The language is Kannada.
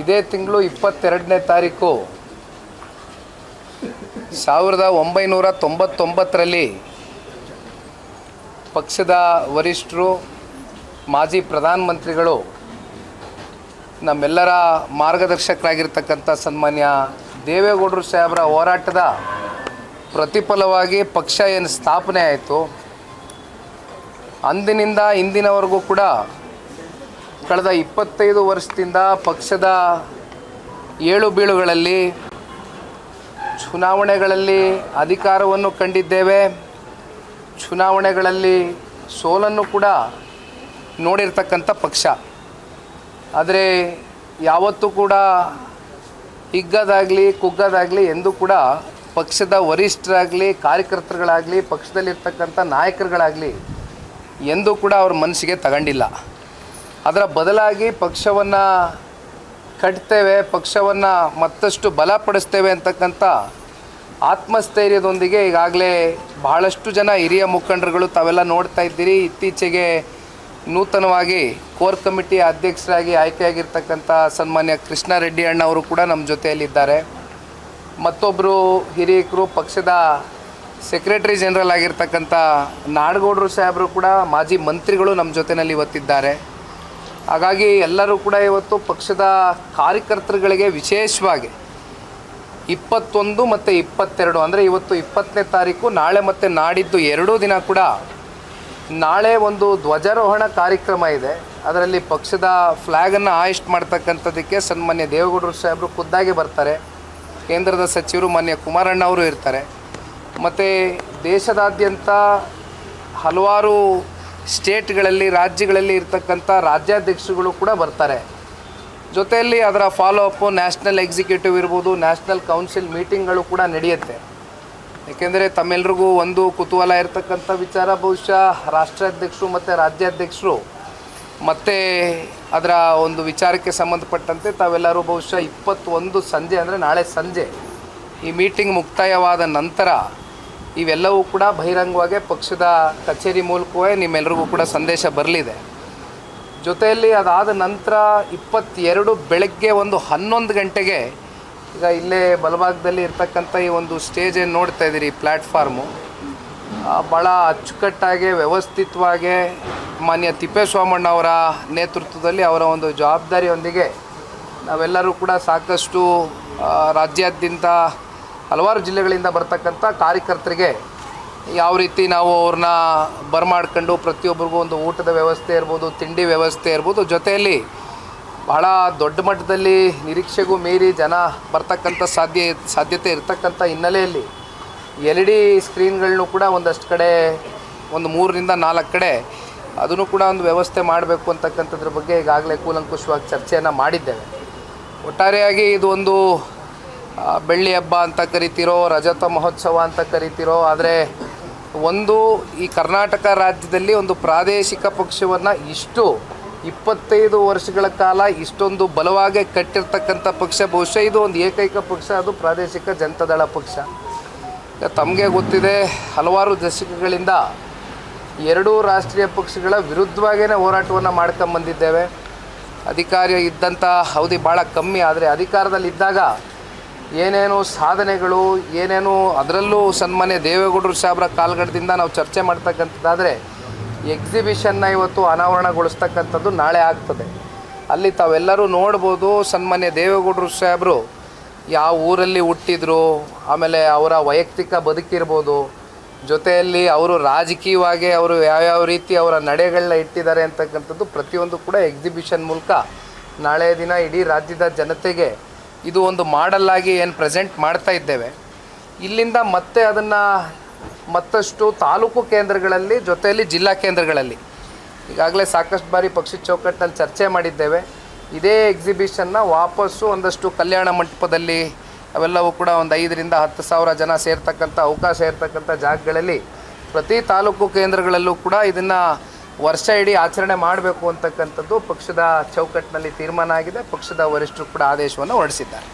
ಇದೇ ತಿಂಗಳು ಇಪ್ಪತ್ತೆರಡನೇ ತಾರೀಕು. ಸಾವಿರದ ಒಂಬೈನೂರ ತೊಂಬತ್ತೊಂಬತ್ತರಲ್ಲಿ ಪಕ್ಷದ ವರಿಷ್ಠರು, ಮಾಜಿ ಪ್ರಧಾನಮಂತ್ರಿಗಳು ನಮ್ಮೆಲ್ಲರ ಮಾರ್ಗದರ್ಶಕರಾಗಿರ್ತಕ್ಕಂಥ ಸನ್ಮಾನ್ಯ ದೇವೇಗೌಡರು ಸಾಹೇಬರ ಹೋರಾಟದ ಪ್ರತಿಫಲವಾಗಿ ಪಕ್ಷ ಏನು ಸ್ಥಾಪನೆ ಆಯಿತು. ಅಂದಿನಿಂದ ಇಂದಿನವರೆಗೂ ಕೂಡ ಕಳೆದ ಇಪ್ಪತ್ತೈದು ವರ್ಷದಿಂದ ಪಕ್ಷದ ಏಳು ಬೀಳುಗಳಲ್ಲಿ ಚುನಾವಣೆಗಳಲ್ಲಿ ಅಧಿಕಾರವನ್ನು ಕಂಡಿದ್ದೇವೆ. ಚುನಾವಣೆಗಳಲ್ಲಿ ಸೋಲನ್ನು ಕೂಡ ನೋಡಿರ್ತಕ್ಕಂಥ ಪಕ್ಷ. ಆದರೆ ಯಾವತ್ತೂ ಕೂಡ ಹಿಗ್ಗದಾಗಲಿ, ಕುಗ್ಗದಾಗಲಿ ಎಂದೂ ಕೂಡ ಪಕ್ಷದ ವರಿಷ್ಠರಾಗಲಿ, ಕಾರ್ಯಕರ್ತರುಗಳಾಗಲಿ, ಪಕ್ಷದಲ್ಲಿರ್ತಕ್ಕಂಥ ನಾಯಕರುಗಳಾಗಲಿ ಎಂದೂ ಕೂಡ ಅವ್ರ ಮನಸ್ಸಿಗೆ ತಗೊಂಡಿಲ್ಲ. ಅದರ ಬದಲಾಗಿ ಪಕ್ಷವನ್ನು ಕಟ್ತೇವೆ, ಪಕ್ಷವನ್ನು ಮತ್ತಷ್ಟು ಬಲಪಡಿಸ್ತೇವೆ ಅಂತಕ್ಕಂಥ ಆತ್ಮಸ್ಥೈರ್ಯದೊಂದಿಗೆ ಈಗಾಗಲೇ ಬಹಳಷ್ಟು ಜನ ಹಿರಿಯ ಮುಖಂಡರುಗಳು ತಾವೆಲ್ಲ ನೋಡ್ತಾ ಇದ್ದೀರಿ. ಇತ್ತೀಚೆಗೆ ನೂತನವಾಗಿ ಕೋರ್ ಕಮಿಟಿ ಅಧ್ಯಕ್ಷರಾಗಿ ಆಯ್ಕೆಯಾಗಿರ್ತಕ್ಕಂಥ ಸನ್ಮಾನ್ಯ ಕೃಷ್ಣಾರೆಡ್ಡಿ ಅಣ್ಣ ಅವರು ಕೂಡ ನಮ್ಮ ಜೊತೆಯಲ್ಲಿದ್ದಾರೆ. ಮತ್ತೊಬ್ಬರು ಹಿರಿಯಕರು, ಪಕ್ಷದ ಸೆಕ್ರೆಟರಿ ಜನರಲ್ ಆಗಿರ್ತಕ್ಕಂಥ ನಾಡಗೌಡರು ಸಾಹೇಬರು ಕೂಡ ಮಾಜಿ ಮಂತ್ರಿಗಳು ನಮ್ಮ ಜೊತೆಯಲ್ಲಿ ಇವತ್ತಿದ್ದಾರೆ. ಹಾಗಾಗಿ ಎಲ್ಲರೂ ಕೂಡ ಇವತ್ತು ಪಕ್ಷದ ಕಾರ್ಯಕರ್ತರುಗಳಿಗೆ ವಿಶೇಷವಾಗಿ ಇಪ್ಪತ್ತೊಂದು ಮತ್ತು ಇಪ್ಪತ್ತೆರಡು, ಅಂದರೆ ಇವತ್ತು ಇಪ್ಪತ್ತನೇ ತಾರೀಕು, ನಾಳೆ ಮತ್ತು ನಾಡಿದ್ದು ಎರಡೂ ದಿನ ಕೂಡ ನಾಳೆ ಒಂದು ಧ್ವಜಾರೋಹಣ ಕಾರ್ಯಕ್ರಮ ಇದೆ. ಅದರಲ್ಲಿ ಪಕ್ಷದ ಫ್ಲ್ಯಾಗನ್ನು ಆಯಿಸ್ಟ್ ಮಾಡ್ತಕ್ಕಂಥದ್ದಕ್ಕೆ ಸನ್ಮಾನ್ಯ ದೇವೇಗೌಡರು ಸಾಹೇಬರು ಖುದ್ದಾಗಿ ಬರ್ತಾರೆ. ಕೇಂದ್ರದ ಸಚಿವರು ಮಾನ್ಯ ಕುಮಾರಣ್ಣ ಅವರು ಇರ್ತಾರೆ. ಮತ್ತು ದೇಶದಾದ್ಯಂತ ಹಲವಾರು ಸ್ಟೇಟ್ಗಳಲ್ಲಿ, ರಾಜ್ಯಗಳಲ್ಲಿ ಇರ್ತಕ್ಕಂಥ ರಾಜ್ಯಾಧ್ಯಕ್ಷರುಗಳು ಕೂಡ ಬರ್ತಾರೆ. ಜೊತೆಯಲ್ಲಿ ಅದರ ಫಾಲೋ ಅಪ್ಪು ನ್ಯಾಷನಲ್ ಎಕ್ಸಿಕ್ಯೂಟಿವ್ ಇರ್ಬೋದು ನ್ಯಾಷನಲ್ ಕೌನ್ಸಿಲ್ ಮೀಟಿಂಗ್ಗಳು ಕೂಡ ನಡೆಯುತ್ತೆ. ಏಕೆಂದರೆ ತಮ್ಮೆಲ್ರಿಗೂ ಒಂದು ಕುತೂಹಲ ಇರತಕ್ಕಂಥ ವಿಚಾರ. ಬಹುಶಃ ರಾಷ್ಟ್ರಾಧ್ಯಕ್ಷರು ಮತ್ತು ರಾಜ್ಯಾಧ್ಯಕ್ಷರು ಮತ್ತು ಅದರ ಒಂದು ವಿಚಾರಕ್ಕೆ ಸಂಬಂಧಪಟ್ಟಂತೆ ತಾವೆಲ್ಲರೂ ಬಹುಶಃ ಇಪ್ಪತ್ತೊಂದು ಸಂಜೆ ಅಂದರೆ ನಾಳೆ ಸಂಜೆ ಈ ಮೀಟಿಂಗ್ ಮುಕ್ತಾಯವಾದ ನಂತರ ಇವೆಲ್ಲವೂ ಕೂಡ ಬಹಿರಂಗವಾಗಿ ಪಕ್ಷದ ಕಚೇರಿ ಮೂಲಕವೇ ನಿಮ್ಮೆಲ್ಲರಿಗೂ ಕೂಡ ಸಂದೇಶ ಬರಲಿದೆ. ಜೊತೆಯಲ್ಲಿ ಅದಾದ ನಂತರ ಇಪ್ಪತ್ತೆರಡು ಬೆಳಗ್ಗೆ ಒಂದು ಹನ್ನೊಂದು ಗಂಟೆಗೆ ಈಗ ಇಲ್ಲೇ ಬಲಭಾಗದಲ್ಲಿ ಇರ್ತಕ್ಕಂಥ ಈ ಒಂದು ಸ್ಟೇಜ್ ಏನು ನೋಡ್ತಾ ಇದ್ದೀರಿ ಪ್ಲ್ಯಾಟ್ಫಾರ್ಮು ಭಾಳ ಅಚ್ಚುಕಟ್ಟಾಗಿ, ವ್ಯವಸ್ಥಿತವಾಗಿ ಮಾನ್ಯ ತಿಪ್ಪೇಸ್ವಾಮಣ್ಣ ಅವರ ನೇತೃತ್ವದಲ್ಲಿ ಅವರ ಒಂದು ಜವಾಬ್ದಾರಿಯೊಂದಿಗೆ ನಾವೆಲ್ಲರೂ ಕೂಡ ಸಾಕಷ್ಟು ರಾಜ್ಯಾದ್ಯಂತ ಹಲವಾರು ಜಿಲ್ಲೆಗಳಿಂದ ಬರ್ತಕ್ಕಂಥ ಕಾರ್ಯಕರ್ತರಿಗೆ ಯಾವ ರೀತಿ ನಾವು ಅವ್ರನ್ನ ಬರಮಾಡ್ಕೊಂಡು ಪ್ರತಿಯೊಬ್ಬರಿಗೂ ಒಂದು ಊಟದ ವ್ಯವಸ್ಥೆ ಇರ್ಬೋದು, ತಿಂಡಿ ವ್ಯವಸ್ಥೆ ಇರ್ಬೋದು, ಜೊತೆಯಲ್ಲಿ ಬಹಳ ದೊಡ್ಡ ಮಟ್ಟದಲ್ಲಿ ನಿರೀಕ್ಷೆಗೂ ಮೀರಿ ಜನ ಬರ್ತಕ್ಕಂಥ ಸಾಧ್ಯ, ಸಾಧ್ಯತೆ ಇರ್ತಕ್ಕಂಥ ಹಿನ್ನೆಲೆಯಲ್ಲಿ ಎಲ್ ಇ ಡಿ ಸ್ಕ್ರೀನ್ಗಳನ್ನು ಕೂಡ ಒಂದಷ್ಟು ಕಡೆ, ಒಂದು ಮೂರರಿಂದ ನಾಲ್ಕು ಕಡೆ ಅದನ್ನು ಕೂಡ ಒಂದು ವ್ಯವಸ್ಥೆ ಮಾಡಬೇಕು ಅಂತಕ್ಕಂಥದ್ರ ಬಗ್ಗೆ ಈಗಾಗಲೇ ಕೂಲಂಕುಷವಾಗಿ ಚರ್ಚೆಯನ್ನು ಮಾಡಿದ್ದೇವೆ. ಒಟ್ಟಾರೆಯಾಗಿ ಇದು ಒಂದು ಬೆಳ್ಳಿ ಹಬ್ಬ ಅಂತ ಕರಿತಿರೋ, ರಜತ ಮಹೋತ್ಸವ ಅಂತ ಕರಿತಿರೋ, ಆದರೆ ಒಂದು ಈ ಕರ್ನಾಟಕ ರಾಜ್ಯದಲ್ಲಿ ಒಂದು ಪ್ರಾದೇಶಿಕ ಪಕ್ಷವನ್ನು ಇಷ್ಟು ಇಪ್ಪತ್ತೈದು ವರ್ಷಗಳ ಕಾಲ ಇಷ್ಟೊಂದು ಬಲವಾಗಿ ಕಟ್ಟಿರ್ತಕ್ಕಂಥ ಪಕ್ಷ, ಬಹುಶಃ ಇದು ಒಂದು ಏಕೈಕ ಪಕ್ಷ, ಅದು ಪ್ರಾದೇಶಿಕ ಜನತಾದಳ ಪಕ್ಷ. ತಮಗೆ ಗೊತ್ತಿದೆ, ಹಲವಾರು ದಶಕಗಳಿಂದ ಎರಡೂ ರಾಷ್ಟ್ರೀಯ ಪಕ್ಷಗಳ ವಿರುದ್ಧವಾಗೇ ಹೋರಾಟವನ್ನು ಮಾಡ್ಕೊಂಬಂದಿದ್ದೇವೆ. ಅಧಿಕಾರ ಇದ್ದಂಥ ಅವಧಿ ಭಾಳ ಕಮ್ಮಿ, ಆದರೆ ಅಧಿಕಾರದಲ್ಲಿದ್ದಾಗ ಏನೇನು ಸಾಧನೆಗಳು, ಏನೇನು ಅದರಲ್ಲೂ ಸನ್ಮಾನ್ಯ ದೇವೇಗೌಡರು ಸಾಹೇಬ್ರ ಕಾಲ್ಗಡದಿಂದ ನಾವು ಚರ್ಚೆ ಮಾಡ್ತಕ್ಕಂಥದ್ದಾದರೆ ಎಕ್ಸಿಬಿಷನ್ನ ಇವತ್ತು ಅನಾವರಣಗೊಳಿಸ್ತಕ್ಕಂಥದ್ದು ನಾಳೆ ಆಗ್ತದೆ. ಅಲ್ಲಿ ತಾವೆಲ್ಲರೂ ನೋಡ್ಬೋದು ಸನ್ಮಾನ್ಯ ದೇವೇಗೌಡರು ಸಾಹೇಬರು ಯಾವ ಊರಲ್ಲಿ ಹುಟ್ಟಿದ್ರು, ಆಮೇಲೆ ಅವರ ವೈಯಕ್ತಿಕ ಬದುಕಿರ್ಬೋದು, ಜೊತೆಯಲ್ಲಿ ಅವರು ರಾಜಕೀಯವಾಗಿ ಅವರು ಯಾವ್ಯಾವ ರೀತಿ ಅವರ ನಡೆಗಳನ್ನ ಇಟ್ಟಿದ್ದಾರೆ ಅಂತಕ್ಕಂಥದ್ದು ಪ್ರತಿಯೊಂದು ಕೂಡ ಎಕ್ಸಿಬಿಷನ್ ಮೂಲಕ ನಾಳೆ ದಿನ ಇಡೀ ರಾಜ್ಯದ ಜನತೆಗೆ ಇದು ಒಂದು ಮಾಡಲ್ಲಾಗಿ ಏನು ಪ್ರೆಸೆಂಟ್ ಮಾಡ್ತಾ ಇದ್ದೇವೆ. ಇಲ್ಲಿಂದ ಮತ್ತೆ ಅದನ್ನು ಮತ್ತಷ್ಟು ತಾಲೂಕು ಕೇಂದ್ರಗಳಲ್ಲಿ, ಜೊತೆಯಲ್ಲಿ ಜಿಲ್ಲಾ ಕೇಂದ್ರಗಳಲ್ಲಿ. ಈಗಾಗಲೇ ಸಾಕಷ್ಟು ಬಾರಿ ಪಕ್ಷಿ ಚೌಕಟ್ಟಿನಲ್ಲಿ ಚರ್ಚೆ ಮಾಡಿದ್ದೇವೆ. ಇದೇ ಎಕ್ಸಿಬಿಷನ್ನ ವಾಪಸ್ಸು ಒಂದಷ್ಟು ಕಲ್ಯಾಣ ಮಂಟಪದಲ್ಲಿ ಅವೆಲ್ಲವೂ ಕೂಡ ಒಂದು ಐದರಿಂದ ಹತ್ತು ಸಾವಿರ ಜನ ಸೇರ್ತಕ್ಕಂಥ, ಅವಕಾಶ ಇರ್ತಕ್ಕಂಥ ಜಾಗಗಳಲ್ಲಿ ಪ್ರತಿ ತಾಲೂಕು ಕೇಂದ್ರಗಳಲ್ಲೂ ಕೂಡ ಇದನ್ನು ವರ್ಷ ಇಡೀ ಆಚರಣೆ ಮಾಡಬೇಕು ಅಂತಕ್ಕಂಥದ್ದು ಪಕ್ಷದ ಚೌಕಟ್ಟಿನಲ್ಲಿ ತೀರ್ಮಾನ ಆಗಿದೆ. ಪಕ್ಷದ ವರಿಷ್ಠರು ಕೂಡ ಆದೇಶವನ್ನು ಹೊರಡಿಸಿದ್ದಾರೆ.